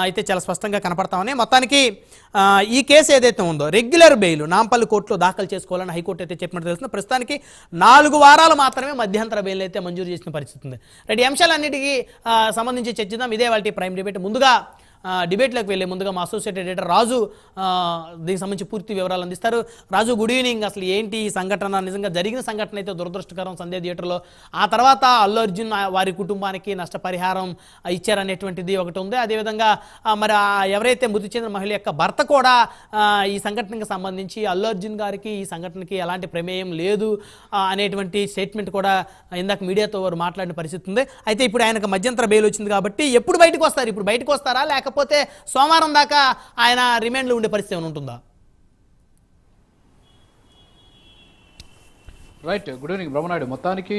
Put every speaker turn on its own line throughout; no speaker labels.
అయితే చాలా స్పష్టంగా కనపడతామని మొత్తానికి ఈ కేసు ఏదైతే ఉందో రెగ్యులర్ బెయిల్ నాంపల్లి కోర్టులో దాఖలు చేసుకోవాలని హైకోర్టు అయితే చెప్పినట్టు తెలుస్తుంది. ప్రస్తుతానికి నాలుగు వారాలు మాత్రమే మధ్యంతర బెయిల్ అయితే మంజూరు చేసిన పరిస్థితి ఉంది. రెండు అంశాలన్నిటికీ సంబంధించి చర్చిద్దాం. ఇదే వాళ్ళ ప్రైమ్ డిబేట్. ముందుగా డిబేట్లోకి వెళ్ళే ముందుగా మా అసోసియేట్ ఎడిటర్ రాజు దీనికి సంబంధించి పూర్తి వివరాలు అందిస్తారు. రాజు గుడ్ ఈవినింగ్ అసలు ఏంటి ఈ సంఘటన? నిజంగా జరిగిన సంఘటన అయితే దురదృష్టకరం సందే థియేటర్లో. ఆ తర్వాత అల్లు అర్జున్ వారి కుటుంబానికి నష్టపరిహారం ఇచ్చారనేటువంటిది ఒకటి ఉంది. అదేవిధంగా మరి ఎవరైతే మృతి చెందిన మహిళ యొక్క భర్త కూడా ఈ సంఘటనకి సంబంధించి అల్లు అర్జున్ గారికి ఈ సంఘటనకి ఎలాంటి ప్రమేయం లేదు అనేటువంటి స్టేట్మెంట్ కూడా ఇందాక మీడియాతో వారు మాట్లాడిన పరిస్థితి ఉంది. అయితే ఇప్పుడు ఆయనకు మధ్యంతర బెయిల్ వచ్చింది కాబట్టి ఎప్పుడు బయటకు వస్తారు? ఇప్పుడు బయటకు వస్తారా? లేకపోతే సోమవారం దాకా ఆయన రిమాండ్లో ఉండే పరిస్థితి ఏమైనా ఉంటుందా?
రైట్. Good evening Brahmanaidu. మొత్తానికి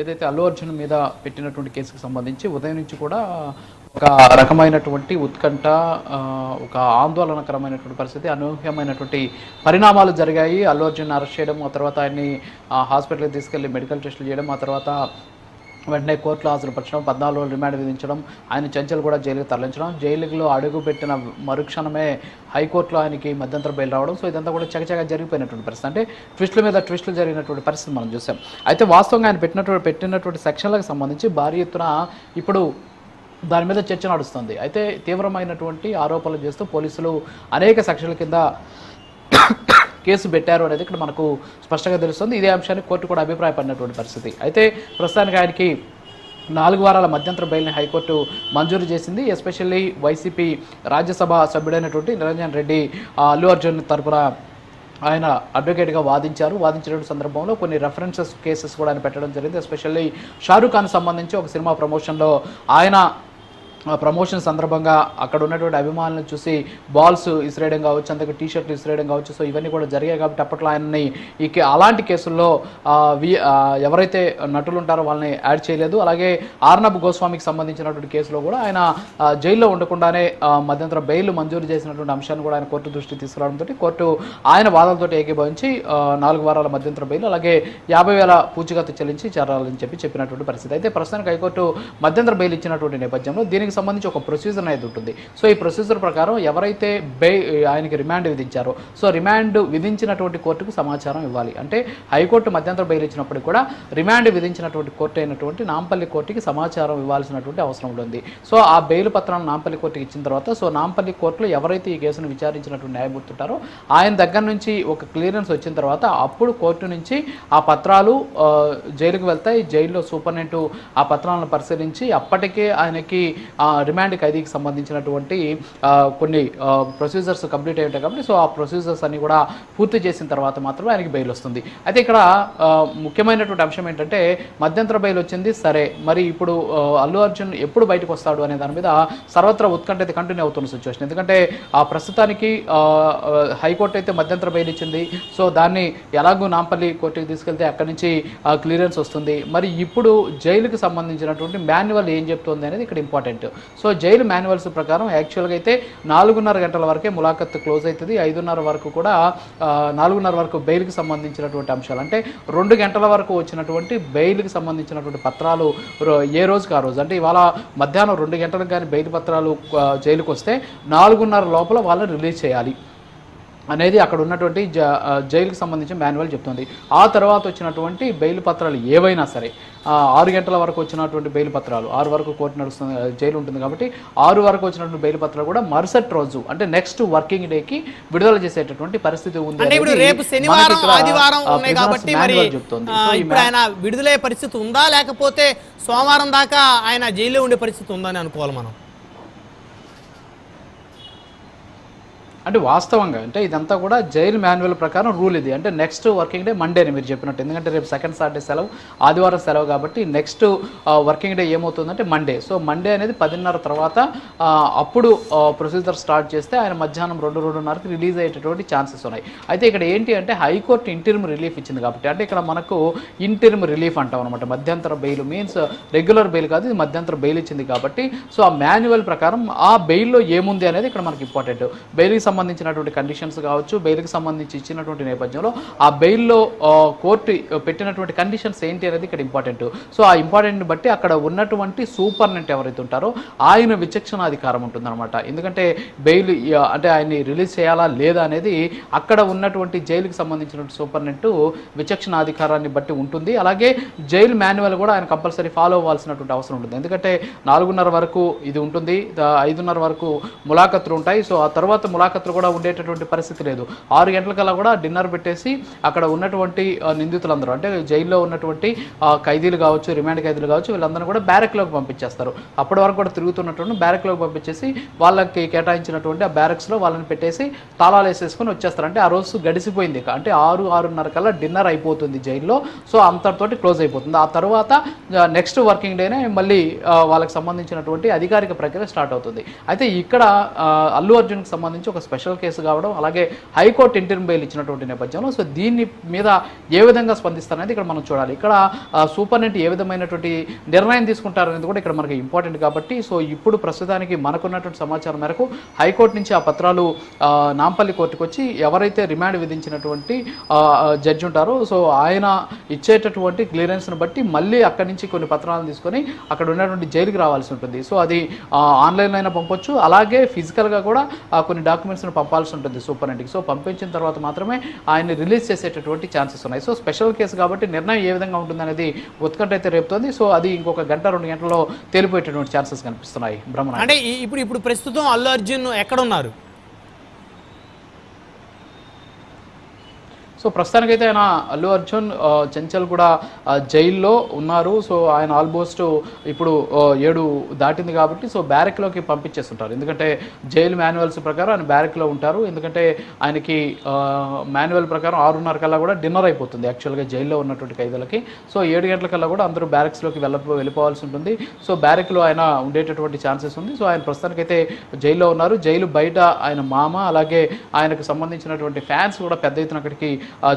ఏదైతే అల్లు అర్జున్ మీద పెట్టినటువంటి కేసుకు సంబంధించి ఉదయం నుంచి కూడా ఒక రకమైనటువంటి ఉత్కంఠ ఒక ఆందోళనకరమైనటువంటి పరిస్థితి అనూహ్యమైనటువంటి పరిణామాలు జరిగాయి. అల్లు అర్జున్ అరెస్ట్ చేయడం ఆ తర్వాత ఆయన్ని హాస్పిటల్కి తీసుకెళ్ళి మెడికల్ టెస్టులు చేయడం ఆ తర్వాత వెంటనే కోర్టులో హాజరుపరచడం పద్నాలుగు రోజులు రిమాండ్ విధించడం ఆయన చెంచల్ కూడా జైలుకి తరలించడం జైలులో అడుగుపెట్టిన మరుక్షణమే హైకోర్టులో ఆయనకి మధ్యంతర బెయిల్ రావడం. సో ఇదంతా కూడా చకచగా జరిగిపోయినటువంటి పరిస్థితి. అంటే ట్విస్టుల మీద ట్విస్టులు జరిగినటువంటి పరిస్థితి మనం చూసాం. అయితే వాస్తవంగా ఆయన పెట్టినటువంటి పెట్టినటువంటి సెక్షన్లకు సంబంధించి భారీ ఎత్తున ఇప్పుడు దాని మీద చర్చ నడుస్తుంది. అయితే తీవ్రమైనటువంటి ఆరోపణలు చేస్తూ పోలీసులు అనేక సెక్షన్ల కింద కేసు పెట్టారు అనేది ఇక్కడ మనకు స్పష్టంగా తెలుస్తుంది. ఇదే అంశాన్ని కోర్టు కూడా అభిప్రాయపడినటువంటి పరిస్థితి. అయితే ప్రస్తుతానికి ఆయనకి నాలుగు వారాల మధ్యంతర బెయిల్ని హైకోర్టు మంజూరు చేసింది. ఎస్పెషల్లీ వైసీపీ రాజ్యసభ సభ్యుడైనటువంటి నిరంజన్ రెడ్డి అల్లు అర్జున్ తరపున ఆయన అడ్వకేట్గా వాదించారు. వాదించిన సందర్భంలో కొన్ని రెఫరెన్సెస్ కేసెస్ కూడా ఆయన పెట్టడం జరిగింది. ఎస్పెషల్లీ షారూఖ్ ఖాన్ సంబంధించి ఒక సినిమా ప్రమోషన్లో ఆయన ప్రమోషన్ సందర్భంగా అక్కడ ఉన్నటువంటి అభిమానులను చూసి బాల్స్ ఇసిరేయడం కావచ్చు అంతకు టీ షర్ట్లు ఇసిరేయడం కావచ్చు సో ఇవన్నీ కూడా జరిగాయి కాబట్టి అప్పట్లో ఆయన్ని ఈ అలాంటి కేసుల్లో వి ఎవరైతే నటులు ఉంటారో వాళ్ళని యాడ్ చేయలేదు. అలాగే ఆర్నబ్ గోస్వామికి సంబంధించినటువంటి కేసులో కూడా ఆయన జైల్లో ఉండకుండానే మధ్యంతర బెయిల్ మంజూరు చేసినటువంటి అంశాన్ని కూడా ఆయన కోర్టు దృష్టికి తీసుకురావడంతో కోర్టు ఆయన వాదనతో ఏకీభవించి నాలుగు వారాల మధ్యంతర బెయిల్ అలాగే యాభై వేల పూచికత్తు చెల్లించి చేరాలని చెప్పి చెప్పినటువంటి పరిస్థితి. అయితే ప్రస్తుతానికి హైకోర్టు మధ్యంతర బెయిల్ ఇచ్చినటువంటి నేపథ్యంలో దీనికి సంబంధించి ఒక ప్రొసీజర్ అనేది ఉంటుంది. సో ఈ ప్రొసీజర్ ప్రకారం ఎవరైతే బె ఆయనకి రిమాండ్ విధించారో సో రిమాండ్ విధించినటువంటి కోర్టుకు సమాచారం ఇవ్వాలి. అంటే హైకోర్టు మధ్యంతర బెయిల్ ఇచ్చినప్పుడు కూడా రిమాండ్ విధించినటువంటి కోర్టు అయినటువంటి నాంపల్లి కోర్టుకి సమాచారం ఇవ్వాల్సినటువంటి అవసరం ఉంటుంది. సో ఆ బెయిల్ పత్రాలను నాంపల్లి కోర్టుకి ఇచ్చిన తర్వాత సో నాంపల్లి కోర్టులో ఎవరైతే ఈ కేసును విచారించినటువంటి న్యాయమూర్తి ఉంటారో ఆయన దగ్గర నుంచి ఒక క్లియరెన్స్ వచ్చిన తర్వాత అప్పుడు కోర్టు నుంచి ఆ పత్రాలు జైలుకు వెళ్తాయి. జైల్లో సూపరింటెండెంట్ ఆ పత్రాలను పరిశీలించి అప్పటికే ఆయనకి ఆ, రిమాండ్ ఖైదీకి సంబంధించినటువంటి కొన్ని ప్రొసీజర్స్ కంప్లీట్ అయి ఉంటాయి కాబట్టి సో ఆ ప్రొసీజర్స్ అన్ని కూడా పూర్తి చేసిన తర్వాత మాత్రమే ఆయనకి బెయిల్ వస్తుంది. అయితే ఇక్కడ ముఖ్యమైనటువంటి అంశం ఏంటంటే మధ్యంతర బెయిల్ వచ్చింది సరే. మరి ఇప్పుడు అల్లు అర్జున్ ఎప్పుడు బయటకు వస్తాడు అనే దాని మీద సర్వత్రా ఉత్కంఠ అయితే కంటిన్యూ అవుతున్న సిచ్యువేషన్ ఎందుకంటే ఆ ప్రస్తుతానికి హైకోర్టు అయితే మధ్యంతర బెయిల్ ఇచ్చింది. సో దాన్ని ఎలాగో నాంపల్లి కోర్టుకి తీసుకెళ్తే అక్కడి నుంచి క్లియరెన్స్ వస్తుంది. మరి ఇప్పుడు జైలుకి సంబంధించినటువంటి మాన్యువల్ ఏం చెప్తుంది అనేది ఇక్కడ ఇంపార్టెంట్ సో జైలు మాన్యువల్స్ ప్రకారం యాక్చువల్గా అయితే నాలుగున్నర గంటల వరకే ములాఖత్ క్లోజ్ అవుతుంది. ఐదున్నర వరకు కూడా నాలుగున్నర వరకు బెయిల్కి సంబంధించినటువంటి అంశాలు. అంటే రెండు గంటల వరకు వచ్చినటువంటి బెయిల్కి సంబంధించినటువంటి పత్రాలు ఏ రోజుకి ఆ రోజు? అంటే ఇవాళ మధ్యాహ్నం రెండు గంటలకు కానీ బెయిల్ పత్రాలు జైలుకు వస్తే నాలుగున్నర లోపల వాళ్ళని రిలీజ్ చేయాలి. అనేది అక్కడ ఉన్నటువంటి జ జైలుకి సంబంధించిన మాన్యువల్ చెప్తుంది. ఆ తర్వాత వచ్చినటువంటి బెయిల్ పత్రాలు ఏవైనా సరే ఆరు గంటల వరకు వచ్చినటువంటి బెయిల్ పత్రాలు ఆరు వరకు కోర్టు నడుస్తుంది జైలు ఉంటుంది కాబట్టి ఆరు వరకు వచ్చినటువంటి బెయిల్ పత్రాలు కూడా మరుసటి రోజు అంటే నెక్స్ట్ వర్కింగ్ డేకి విడుదల చేసేటటువంటి పరిస్థితి ఉంది చెప్తుంది.
విడుదలయ్యే పరిస్థితి ఉందా? లేకపోతే సోమవారం దాకా ఆయన జైల్లో ఉండే పరిస్థితి ఉందని అనుకోవాలి మనం.
అంటే వాస్తవంగా అంటే ఇదంతా కూడా జైలు మాన్యువల్ ప్రకారం రూల్ ఇది. అంటే నెక్స్ట్ వర్కింగ్ డే మండేని మీరు చెప్పినట్టు. ఎందుకంటే రేపు సెకండ్ సాటర్డే సెలవు ఆదివారం సెలవు కాబట్టి నెక్స్ట్ వర్కింగ్ డే ఏమవుతుందంటే మండే. సో మండే అనేది పదిన్నర తర్వాత అప్పుడు ప్రొసీజర్ స్టార్ట్ చేస్తే ఆయన మధ్యాహ్నం రెండు రెండున్నరకి రిలీజ్ అయ్యేటటువంటి ఛాన్సెస్ ఉన్నాయి. అయితే ఇక్కడ ఏంటి అంటే హైకోర్టు ఇంటర్మ్ రిలీఫ్ ఇచ్చింది కాబట్టి అంటే ఇక్కడ మనకు ఇంటర్మ్ రిలీఫ్ అంటాం అనమాట మధ్యంతర బెయిల్ మీన్స్ రెగ్యులర్ బెయిల్ కాదు ఇది మధ్యంతర బెయిల్ ఇచ్చింది కాబట్టి. సో ఆ మాన్యువల్ ప్రకారం ఆ బెయిల్లో ఏముంది అనేది ఇక్కడ మనకి ఇంపార్టెంట్. బెయిల్కి సంబంధించి సంబంధించినటువంటి కండిషన్స్ కావచ్చు బెయిల్కి సంబంధించి ఇచ్చినటువంటి నేపథ్యంలో ఆ బెయిల్లో కోర్టు పెట్టినటువంటి కండిషన్స్ ఏంటి అనేది ఇక్కడ ఇంపార్టెంట్ సో ఆ ఇంపార్టెంట్ బట్టి అక్కడ ఉన్నటువంటి సూపర్నెంట్ ఎవరైతే ఉంటారో ఆయన విచక్షణ అధికారం ఉంటుందన్నమాట. ఎందుకంటే బెయిల్ అంటే ఆయన్ని రిలీజ్ చేయాలా లేదా అనేది అక్కడ ఉన్నటువంటి జైలుకి సంబంధించినటువంటి సూపర్నెంట్ విచక్షణాధికారాన్ని బట్టి ఉంటుంది. అలాగే జైలు మాన్యువల్ కూడా ఆయన కంపల్సరీ ఫాలో అవ్వాల్సినటువంటి అవసరం ఉంటుంది. ఎందుకంటే నాలుగున్నర వరకు ఇది ఉంటుంది ఐదున్నర వరకు ములాఖతులు ఉంటాయి. సో ఆ తర్వాత ములాఖతులు కూడా ఉండేటటువంటి పరిస్థితి లేదు. ఆరు గంటలకల్లా కూడా డిన్నర్ పెట్టేసి అక్కడ ఉన్నటువంటి నిందితులందరూ అంటే జైల్లో ఉన్నటువంటి ఖైదీలు కావచ్చు రిమాండ్ ఖైదీలు కావచ్చు వీళ్ళందరూ కూడా బ్యారెక్లోకి పంపించేస్తారు. అప్పటి వరకు కూడా తిరుగుతున్నటువంటి బ్యారెక్లోకి పంపించేసి వాళ్ళకి కేటాయించినటువంటి ఆ బ్యారెక్స్లో వాళ్ళని పెట్టేసి తాళాలు వేసేసుకొని వచ్చేస్తారు. అంటే ఆ రోజు గడిసిపోయింది అంటే ఆరు ఆరున్నర కల్లా డిన్నర్ అయిపోతుంది జైల్లో. సో అంతటితోటి క్లోజ్ అయిపోతుంది. ఆ తర్వాత నెక్స్ట్ వర్కింగ్ డేనే మళ్ళీ వాళ్ళకి సంబంధించినటువంటి అధికారిక ప్రక్రియ స్టార్ట్ అవుతుంది. అయితే ఇక్కడ అల్లు అర్జున్కి సంబంధించి ఒక స్పెషల్ కేసు కావడం అలాగే హైకోర్టు ఇంటర్మ్ బెయిల్ ఇచ్చినటువంటి నేపథ్యంలో సో దీన్ని మీద ఏ విధంగా స్పందిస్తారనేది ఇక్కడ మనం చూడాలి. ఇక్కడ సూపరింటెండెంట్ ఏ విధమైనటువంటి నిర్ణయం తీసుకుంటారనేది కూడా ఇక్కడ మనకి ఇంపార్టెంట్ కాబట్టి సో ఇప్పుడు ప్రస్తుతానికి మనకున్నటువంటి సమాచారం మేరకు హైకోర్టు నుంచి ఆ పత్రాలు నాంపల్లి కోర్టుకు వచ్చి ఎవరైతే రిమాండ్ విధించినటువంటి జడ్జి ఉంటారో సో ఆయన ఇచ్చేటటువంటి క్లియరెన్స్ను బట్టి మళ్ళీ అక్కడి నుంచి కొన్ని పత్రాలను తీసుకొని అక్కడ ఉన్నటువంటి జైలుకి రావాల్సి ఉంటుంది. సో అది ఆన్లైన్లో అయినా పంపొచ్చు. అలాగే ఫిజికల్గా కూడా కొన్ని డాక్యుమెంట్స్ డాక్యుమెంట్స్ని పంపాల్సి ఉంటుంది సూపర్ ఇంటికి. సో పంపించిన తర్వాత మాత్రమే ఆయన్ని రిలీజ్ చేసేటటువంటి ఛాన్సెస్ ఉన్నాయి. సో స్పెషల్ కేసు కాబట్టి నిర్ణయం ఏ విధంగా ఉంటుందనేది ఉత్కంఠ అయితే రేపుతోంది. సో అది ఇంకొక గంట రెండు గంటల్లో తేలిపోయేటటువంటి ఛాన్సెస్ కనిపిస్తున్నాయి. బ్రహ్మణ
అంటే ఇప్పుడు ఇప్పుడు ప్రస్తుతం అల్లు అర్జున్ ఎక్కడ ఉన్నారు
సో ప్రస్తుతానికైతే ఆయన అల్లు అర్జున్ చంచల్ చెంచల్ కూడా జైల్లో ఉన్నారు. సో ఆయన ఆల్మోస్ట్ ఇప్పుడు ఏడు దాటింది కాబట్టి సో బ్యారెక్లోకి పంపించేస్తుంటారు. ఎందుకంటే జైలు మాన్యువల్స్ ప్రకారం ఆయన బ్యారెక్లో ఉంటారు. ఎందుకంటే ఆయనకి మాన్యువల్ ప్రకారం ఆరున్నర కల్లా కూడా డిన్నర్ అయిపోతుంది యాక్చువల్గా జైల్లో ఉన్నటువంటి ఖైదీలకి. సో ఏడు గంటల కల్లా కూడా అందరూ బ్యారెక్స్లోకి వెళ్ళ వెళ్ళిపోవాల్సి ఉంటుంది. సో బ్యారెక్లో ఆయన ఉండేటటువంటి ఛాన్సెస్ ఉంది. సో ఆయన ప్రస్తుతానికైతే జైల్లో ఉన్నారు. జైలు బయట ఆయన మామ అలాగే ఆయనకు సంబంధించినటువంటి ఫ్యాన్స్ కూడా పెద్ద ఎత్తున అక్కడికి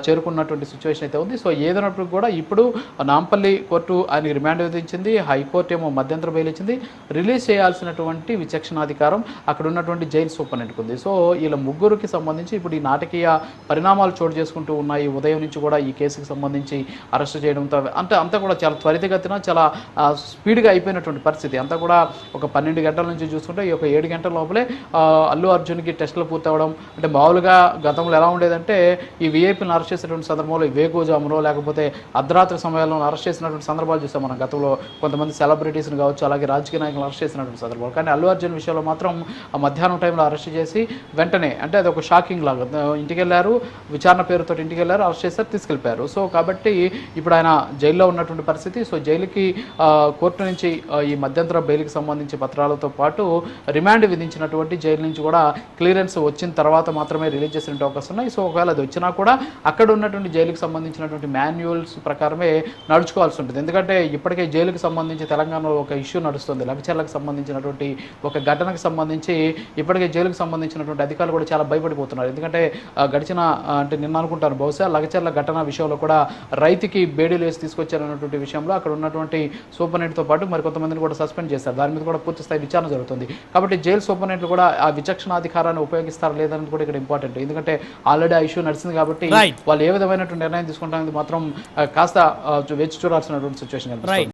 చేరుకున్నటువంటి సిచ్యువేషన్ అయితే ఉంది. సో ఏదైనప్పుడు కూడా ఇప్పుడు నాంపల్లి కోర్టు ఆయనకి రిమాండ్ విధించింది. హైకోర్టు ఏమో మధ్యంతర బెయిల్ ఇచ్చింది. రిలీజ్ చేయాల్సినటువంటి విచక్షణాధికారం అక్కడ ఉన్నటువంటి జైలు సూపరింటెండెంట్కి ఉంది. సో వీళ్ళ ముగ్గురికి సంబంధించి ఇప్పుడు ఈ నాటకీయ పరిణామాలు చోటు చేసుకుంటూ ఉన్నాయి. ఉదయం నుంచి కూడా ఈ కేసుకి సంబంధించి అరెస్ట్ చేయడంతో అంటే అంతా కూడా చాలా త్వరితగతిన చాలా స్పీడ్గా అయిపోయినటువంటి పరిస్థితి. అంతా కూడా ఒక పన్నెండు గంటల నుంచి చూసుకుంటే ఈ ఒక ఏడు గంటల లోపలే అల్లు అర్జున్కి టెస్టులు పూర్తవడం అంటే మామూలుగా గతంలో ఎలా ఉండేదంటే ఈ నాయకులను అరెస్ట్ చేసినటువంటి సందర్భంలో ఈ వేగోజాములో లేకపోతే అర్ధరాత్రి సమయాల్లో అరెస్ట్ చేసినటువంటి సందర్భాలు చూసాం మనం గతంలో. కొంతమంది సెలబ్రిటీస్ని కావచ్చు అలాగే రాజకీయ నాయకులు అరెస్ట్ చేసినటువంటి సందర్భాలు. కానీ అల్లు అర్జున్ విషయంలో మాత్రం ఆ మధ్యాహ్నం టైంలో అరెస్ట్ చేసి వెంటనే అంటే అది ఒక షాకింగ్ లాగా ఇంటికి వెళ్ళారు విచారణ పేరుతో ఇంటికి వెళ్ళారు అరెస్ట్ చేశారు తీసుకెళ్ళిపోయారు సో కాబట్టి ఇప్పుడు ఆయన జైల్లో ఉన్నటువంటి పరిస్థితి. సో జైలుకి కోర్టు నుంచి ఈ మధ్యంతర బెయిల్కి సంబంధించి పత్రాలతో పాటు రిమాండ్ విధించినటువంటి జైలు నుంచి కూడా క్లియరెన్స్ వచ్చిన తర్వాత మాత్రమే రిలీజ్ చేసిన అవకాశం ఉన్నాయి. సో ఒకవేళ అది వచ్చినా కూడా అక్కడ ఉన్నటువంటి జైలుకు సంబంధించినటువంటి మాన్యువల్స్ ప్రకారమే నడుచుకోవాల్సి ఉంటుంది. ఎందుకంటే ఇప్పటికే జైలుకి సంబంధించి తెలంగాణలో ఒక ఇష్యూ నడుస్తుంది. లగచర్లకు సంబంధించినటువంటి ఒక ఘటనకు సంబంధించి ఇప్పటికే జైలుకు సంబంధించినటువంటి అధికారులు కూడా చాలా భయపడిపోతున్నారు. ఎందుకంటే గడిచిన అంటే నిన్న అనుకుంటాను బహుశా లగచర్ల ఘటన విషయంలో కూడా రైతుకి బేడీలు వేసి తీసుకొచ్చారన్నటువంటి విషయంలో అక్కడ ఉన్నటువంటి సూపరింటెండెంట్తో పాటు మరి కొంతమందిని కూడా సస్పెండ్ చేస్తారు దాని మీద కూడా పూర్తి స్థాయి విచారణ జరుగుతుంది. కాబట్టి జైలు సూపరింటెండెంట్లు కూడా ఆ విచక్షణాధికారాన్ని ఉపయోగిస్తారా లేదనేది కూడా ఇక్కడ ఇంపార్టెంట్. ఎందుకంటే ఆల్రెడీ ఆ ఇష్యూ నడిచింది కాబట్టి వాళ్ళు ఏ విధమైనటువంటి నిర్ణయం తీసుకుంటానికి మాత్రం కాస్త వేచి చూడాల్సినటువంటి సిచ్యువేషన్
రైట్